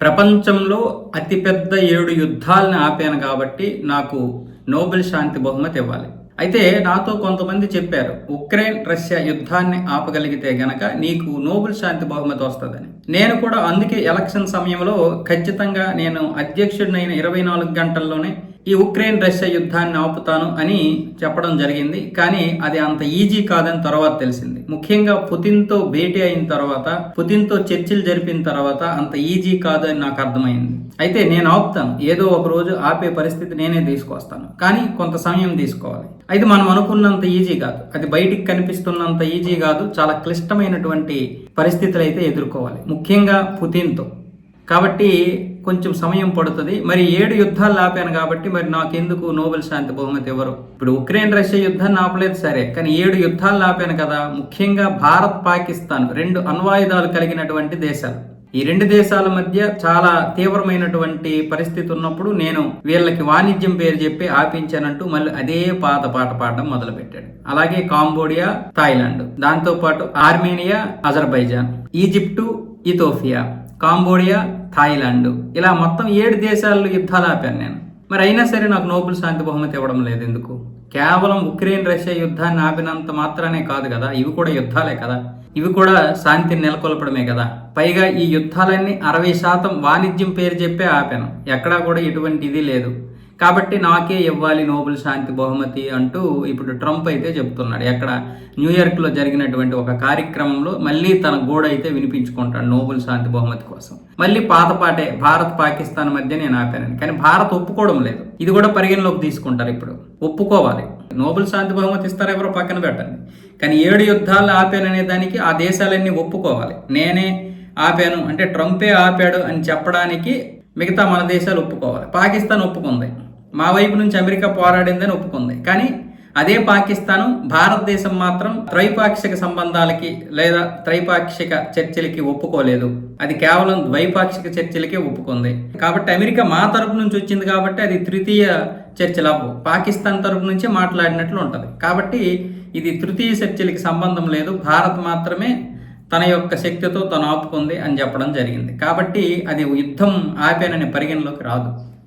ప్రపంచంలో అతిపెద్ద ఏడు యుద్ధాలను ఆపాను కాబట్టి నాకు నోబెల్ శాంతి బహుమతి ఇవ్వాలి. అయితే నాతో కొంతమంది చెప్పారు ఉక్రెయిన్ రష్యా యుద్ధాన్ని ఆపగలిగితే గనక నీకు నోబెల్ శాంతి బహుమతి వస్తుందని. నేను కూడా అందుకే ఎలక్షన్ సమయంలో ఖచ్చితంగా నేను అధ్యక్షుడినైన ఇరవై నాలుగు గంటల్లోనే ఈ ఉక్రెయిన్ రష్యా యుద్ధాన్ని ఆపుతాను అని చెప్పడం జరిగింది. కానీ అది అంత ఈజీ కాదని తర్వాత తెలిసింది. ముఖ్యంగా పుతిన్తో భేటీ అయిన తర్వాత పుతిన్తో చర్చలు జరిపిన తర్వాత అంత ఈజీ కాదు అని నాకు అర్థమైంది. అయితే నేను ఆపుతాను. ఏదో ఒక రోజు ఆపే పరిస్థితి నేనే తీసుకొస్తాను. కానీ కొంత సమయం తీసుకోవాలి. అయితే మనం అనుకున్నంత ఈజీ కాదు. అది బయటికి కనిపిస్తున్నంత ఈజీ కాదు. చాలా క్లిష్టమైనటువంటి పరిస్థితులు అయితే ఎదుర్కోవాలి. ముఖ్యంగా పుతిన్తో. కాబట్టి కొంచెం సమయం పడుతుంది. మరి ఏడు యుద్ధాలు ఆపాను కాబట్టి మరి నాకెందుకు నోబెల్ శాంతి బహుమతి ఇవ్వరు. ఇప్పుడు ఉక్రెయిన్ రష్యా యుద్ధాన్ని ఆపలేదు సరే కానీ ఏడు యుద్ధాలు ఆపాను కదా. ముఖ్యంగా భారత్ పాకిస్తాన్ రెండు అణ్వాయుధాలు కలిగినటువంటి దేశాలు. ఈ రెండు దేశాల మధ్య చాలా తీవ్రమైనటువంటి పరిస్థితి ఉన్నప్పుడు నేను వీళ్ళకి వాణిజ్యం పేరు చెప్పి ఆపించానంటూ మళ్ళీ అదే పాత పాట పాడడం మొదలుపెట్టాడు. అలాగే కాంబోడియా థాయిలాండ్ దాంతో పాటు Armenia Azerbaijan Egypt Ethiopia Cambodia Thailand. ఇలా మొత్తం ఏడు దేశాల్లో యుద్ధాలు ఆపాను నేను. మరి అయినా సరే నాకు నోబెల్ శాంతి బహుమతి ఇవ్వడం లేదు ఎందుకు? కేవలం ఉక్రెయిన్ రష్యా యుద్ధాన్ని ఆపినంత మాత్రమే కాదు కదా ఇవి కూడా యుద్ధాలే కదా. ఇవి కూడా శాంతిని నెలకొల్పడమే కదా. పైగా ఈ యుద్ధాలన్నీ అరవై శాతం వాణిజ్యం పేరు చెప్పే ఆపాను. ఎక్కడా కూడా ఎటువంటి ఇది లేదు. కాబట్టి నాకే ఇవ్వాలి నోబెల్ శాంతి బహుమతి అంటూ ఇప్పుడు ట్రంప్ అయితే చెప్తున్నాడు ఎక్కడ? న్యూయార్క్లో జరిగినటువంటి ఒక కార్యక్రమంలో మళ్ళీ తన గోడ అయితే వినిపించుకుంటాడు నోబెల్ శాంతి బహుమతి కోసం. మళ్ళీ పాతపాటే భారత్ పాకిస్తాన్ మధ్య నేను ఆపానని కానీ భారత్ ఒప్పుకోవడం లేదు. ఇది కూడా పరిగణలోకి తీసుకుంటారు ఇప్పుడు. ఒప్పుకోవాలి. నోబెల్ శాంతి బహుమతి ఇస్తారు ఎవరో పక్కన పెట్టండి. కానీ ఏడు యుద్ధాలు ఆపాననే దానికి ఆ దేశాలన్నీ ఒప్పుకోవాలి. నేనే ఆపాను. అంటే ట్రంపే ఆపాడు అని చెప్పడానికి మిగతా మన దేశాలు ఒప్పుకోవాలి. పాకిస్తాన్ ఒప్పుకుంది. మా వైపు నుంచి అమెరికా పోరాడిందని ఒప్పుకుంది. కానీ అదే పాకిస్తాను భారతదేశం మాత్రం త్రైపాక్షిక సంబంధాలకి లేదా త్రైపాక్షిక చర్చలకి ఒప్పుకోలేదు. అది కేవలం ద్వైపాక్షిక చర్చలకే ఒప్పుకుంది. కాబట్టి అమెరికా మా తరపు నుంచి వచ్చింది కాబట్టి అది తృతీయ చర్చలు పాకిస్తాన్ తరపు నుంచే మాట్లాడినట్లు ఉంటుంది. కాబట్టి ఇది తృతీయ చర్చలకి సంబంధం లేదు. భారత్ మాత్రమే తన యొక్క శక్తితో తను ఆపుకుంది అని చెప్పడం జరిగింది. కాబట్టి అది యుద్ధం ఆపానని పరిగణలోకి రాదు.